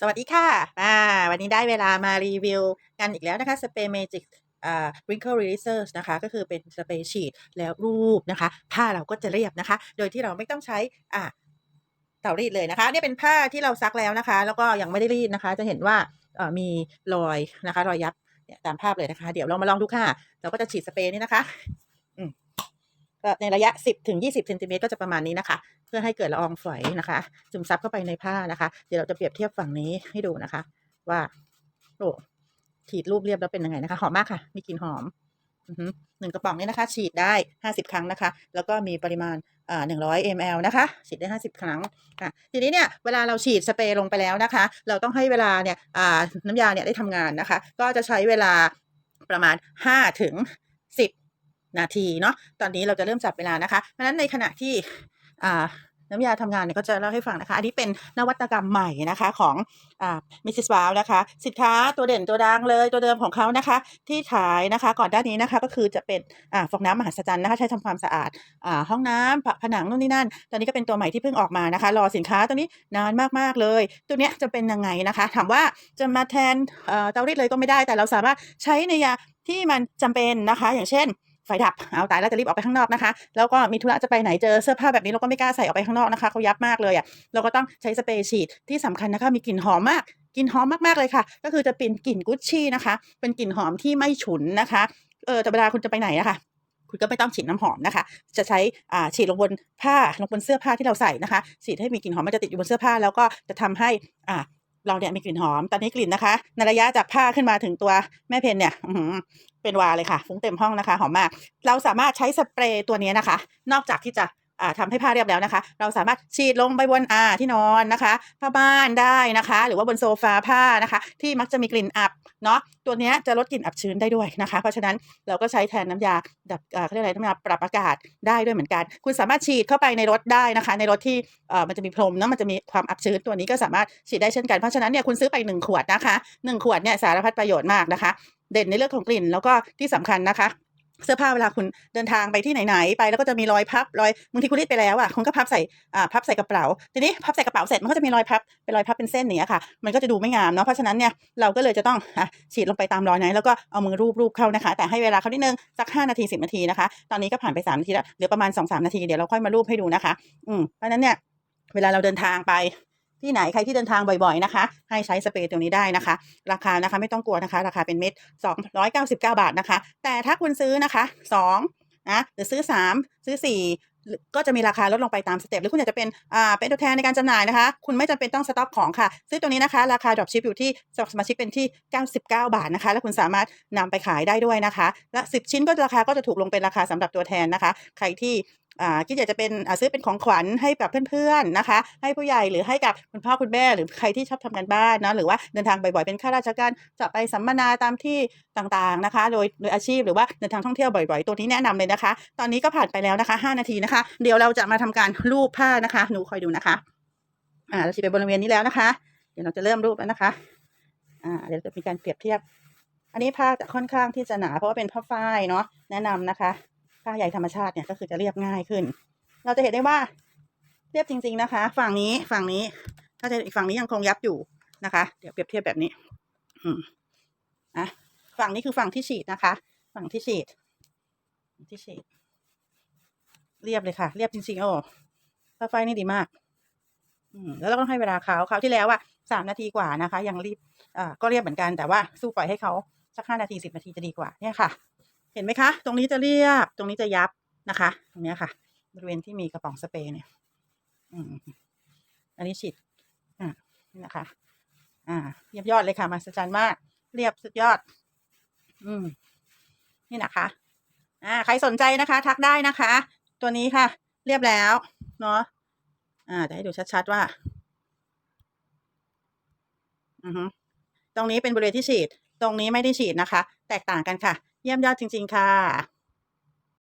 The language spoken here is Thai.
สวัสดีค่ะอ่าวันนี้ได้เวลามารีวิวกันอีกแล้วนะคะสเปรย์เมจิกอ่า wrinkle releasers นะคะ ก็คือเป็นสเปรย์ฉีดแล้วรูปนะคะ ผ้าเราก็จะเรียบนะคะ โดยที่เราไม่ต้องใช้อ่าเตารีดเลยนะคะนี่เป็นผ้าที่เราซักแล้วนะคะ แล้วก็ยังไม่ได้รีดนะคะ จะเห็นว่าเอ่อมีรอยนะคะ รอยยับเนี่ยตามภาพเลยนะคะ เดี๋ยวเรามาลองดูค่ะ เราก็จะฉีดสเปรย์นี่นะคะ อืม ก็ในระยะ 10ถึง20เซนติเมตรก็จะประมาณนี้นะคะ เพื่อให้เกิดละอองฝอยนะคะ ซึมซับเข้าไปในผ้านะคะ เดี๋ยวเราจะเปรียบเทียบฝั่งนี้ให้ดูนะคะ ว่าโอ้ฉีดรูปเรียบแล้วเป็นยังไงนะคะ หอมมากค่ะ มีกลิ่นหอมหนึ่งกระป๋องนี้นะคะ ฉีดได้ห้าสิบครั้งนะคะ แล้วก็มีปริมาณหนึ่งร้อยมลนะคะ ฉีดได้ห้าสิบครั้งค่ะทีนี้เนี่ยเวลาเราฉีดสเปรย์ลงไปแล้วนะคะ เราต้องให้เวลาเนี่ยน้ำยาเนี่ยได้ทำงานนะคะ ก็จะใช้เวลาประมาณห้าถึงสิบ นาทีเนาะตอนนี้เราจะเริ่มจับเวลานะคะเพราะฉะนั้นในขณะที่น้ำยาทำงานเนี่ยก็จะเล่าให้ฟังนะคะ อันนี้เป็นนวัตกรรมใหม่นะคะของมิสซิสวาวนะคะ สินค้าตัวเด่นตัวดังเลยตัวเดิมของเขานะคะ ที่ขายนะคะก่อนหน้านนี้นะคะก็คือจะเป็นอฟองน้ำมหัศจรรย์นะคะ ใช้ทำความสะอาดอห้องน้ำผผนังนู่นนี่นั่น ตอนนี้ก็เป็นตัวใหม่ที่เพิ่งออกมานะคะ รอสินค้าตัวนี้นานมากๆเลย ตัวเนี้ยจะเป็นยังไงนะคะ ถามว่าจะมาแทนเตารีดเลยก็ไม่ได้แต่เราสามารถใช้ในยาที่มันจำเป็นนะคะ อย่างเช่น ไฟดับเอาตายแล้วจะรีบออกไปข้างนอกนะคะ แล้วก็มีธุระจะไปไหนเจอเสื้อผ้าแบบนี้เราก็ไม่กล้าใส่ออกไปข้างนอกนะคะเขายับมากเลยอะ่ะเราก็ต้องใช้สเปรย์ฉีดที่สำคัญนะคะมีกลิ่นหอมมากกลิ่นหอมมากๆเลยค่ะ ก็คือจะเป็นกลิ่นกุชชี่นะคะ เป็นกลิ่นหอมที่ไม่ฉุนนะคะเออแต่เวลาคุณจะไปไหนอะค่ะคุณก็ไม่ต้องฉีดน้ำหอมนะคะ จะใช้อ่าฉีดลงบนผ้าลงบนเสื้อผ้าที่เราใส่นะคะ ฉีดให้มีกลิ่นหอมมันจะติดอยู่บนเสื้อผ้า แล้วก็จะทำให้อ่า เราเนี่ยมีกลิ่นหอม ตอนนี้กลิ่นนะคะ ในระยะจากผ้าขึ้นมาถึงตัวแม่เพนเนี่ยเป็นวาเลยค่ะ ฟุ้งเต็มห้องนะคะ หอมมาก เราสามารถใช้สเปรย์ตัวนี้นะคะ นอกจากที่จะ อ่าทำให้ผ้าเรียบแล้วนะคะ เราสามารถฉีดลงไปบนอ่าที่นอนนะคะผ้าบ้านได้นะคะ หรือว่าบนโซฟาผ้านะคะ ที่มักจะมีกลิ่นอับเนาะตัวนี้จะลดกลิ่นอับชื้นได้ด้วยนะคะ เพราะฉะนั้นเราก็ใช้แทนน้ำยาดับอ่าเขาเรียกอะไรน้ำยาปรับอากาศได้ด้วยเหมือนกัน คุณสามารถฉีดเข้าไปในรถได้นะคะ ในรถที่อ่อมันจะมีพรมเนาะมันจะมีความอับชื้นตัวนี้ก็สามารถฉีดได้เช่นกันเพราะฉะนั้นเนี่ยคุณซื้อไปหนึ่งขวดนะคะหนึ่งขวดเนี่ยสารพัดประโยชน์มากนะคะ เด่นในเรื่องของกลิ่นแล้วก็ที่สำคัญนะคะ เสื้อผ้าเวลาคุณเดินทางไปที่ไหนๆไปแล้วก็จะมีรอยพับรอยบางทีคุณรีดไปแล้วอะคุณก็พับใส่อ่าพับใส่กระเป๋า ทีนี้พับใส่กระเป๋าเสร็จมันก็จะมีรอยพับเป็นรอยพับเป็นเส้นอย่างเนี้ยค่ะ มันก็จะดูไม่งามเนาะเพราะฉะนั้นเนี่ยเราก็เลยจะต้องฉีดลงไปตามรอยนั้นแล้วก็เอามือรูปๆเข้านะคะ แต่ให้เวลาเขานิดนึงสักห้านาทีสิบนาทีนะคะ ตอนนี้ก็ผ่านไปสามนาทีแล้วเหลือประมาณสองสามนาทีเดี๋ยวเราค่อยมารูปให้ดูนะคะ อืมเพราะฉะนั้นเนี่ยเวลาเราเดินทางไป ที่ไหนใครที่เดินทางบ่อยๆนะคะ ให้ใช้สเปรย์ตัวนี้ได้นะคะ ราคานะคะไม่ต้องกลัวนะคะ ราคาเป็นเม็ด 299 บาทนะคะ แต่ถ้าคุณซื้อนะคะ2นะหรือซื้อ 3 ซื้อ 4ก็จะมีราคาลดลงไปตามสเต็ปหรือคุณอยากจะเป็นอ่าเป็นตัวแทนในการจำหน่ายนะคะ คุณไม่จำเป็นต้องสต็อกของค่ะ ซื้อตัวนี้นะคะ ราคาดรอปชิปอยู่ที่สำหรับสมาชิกเป็นที่ 99 บาทนะคะ แล้วคุณสามารถนำไปขายได้ด้วยนะคะ และ 10 ชิ้นก็ราคาก็จะถูกลงเป็นราคาสำหรับตัวแทนนะคะ ใครที่ คิดอยากจะเป็นซื้อเป็นของขวัญให้กับเพื่อนๆนะคะ ให้ผู้ใหญ่หรือให้กับคุณพ่อคุณแม่หรือใครที่ชอบทำงานบ้านเนาะหรือว่าเดินทางบ่อยๆเป็นข้าราชการจะไปสัมมนาตามที่ต่างๆนะคะ โดยโดยอาชีพหรือว่าเดินทางท่องเที่ยวบ่อยๆ ตัวนี้แนะนำเลยนะคะ ตอนนี้ก็ผ่านไปแล้วนะคะ 5 นาทีนะคะ เดี๋ยวเราจะมาทำการรูปผ้านะคะหนูคอยดูนะคะอ่าเราฉีดไปบริเวณนี้แล้วนะคะ เดี๋ยวเราจะเริ่มรูปแล้วนะคะอ่าเดี๋ยวจะมีการเปรียบเทียบ อันนี้ผ้าจะค่อนข้างที่จะหนาเพราะว่าเป็นผ้าฝ้ายเนาะแนะนำนะคะ ผ้าใยธรรมชาติเนี่ยก็คือจะเรียบง่ายขึ้น เราจะเห็นได้ว่า เรียบจริง ๆนะคะ ฝั่งนี้ฝั่งนี้ ถ้าจะอีกฝั่งนี้ยังคงยับอยู่นะคะ เดี๋ยวเปรียบเทียบแบบนี้ อืมอะฝั่งนี้คือฝั่งที่ฉีดนะคะ ฝั่งที่ฉีด ที่ฉีด เรียบเลยค่ะ เรียบจริงๆโอ้ผ้าฝ้ายนี่ดีมาก อืมแล้วเราก็ต้องให้เวลาเขาคราที่แล้วอะสามนาทีกว่านะคะ ยังรีบอ่าก็เรียบเหมือนกันแต่ว่าสู้ปล่อยให้เขาสักห้านาทีสิบนาทีจะดีกว่าเนี่ยค่ะ ห็นไหมคะ ตรงนี้จะเรียบ ตรงนี้จะยับนะคะ ตรงนี้ค่ะ บริเวณที่มีกระป๋องสเปรย์เนี่ยอันนี้ฉีดอ่านี่นะคะ อ่า เยี่ยมยอดเลยค่ะมหัศจรรย์มาก เรียบสุดยอด อืม นี่นะคะ อ่า ใครสนใจนะคะ ทักได้นะคะ ตัวนี้ค่ะ เรียบแล้ว เนาะ อ่าจะให้ดูชัดๆว่า อือฮึตรงนี้เป็นบริเวณที่ฉีด ตรงนี้ไม่ได้ฉีดนะคะ แตกต่างกันค่ะ เยี่ยมยอดจริง ๆ ค่ะ